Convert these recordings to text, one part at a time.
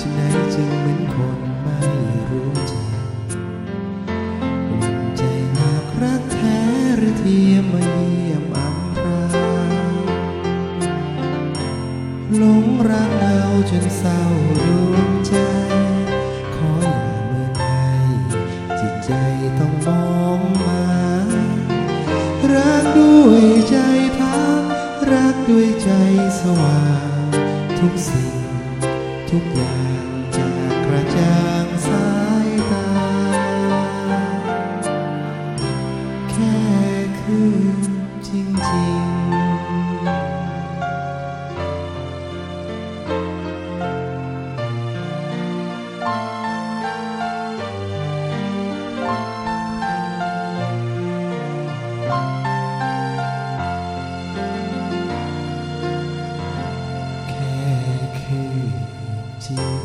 ฉันไหนจึงเหมือนคนไม่รู้จักอุ่นใจหากรักแท้หรือเทียมมาเยี่ยมอำพรางหลงรักเราจนเศร้าดวงใจ ขออย่าเมินให้จิตใจต้องมองมา รักด้วยใจพักรักด้วยใจสว่างทุกสิ่ง ทุกอย่าง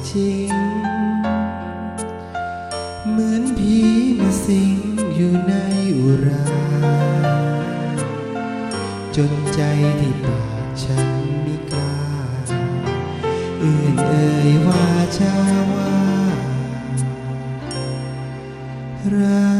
จริง เหมือนผีมาสิงอยู่ในอุรา จนใจที่ปากฉันมิกล้าเอื่นเอ่ยว่าจะว่ารั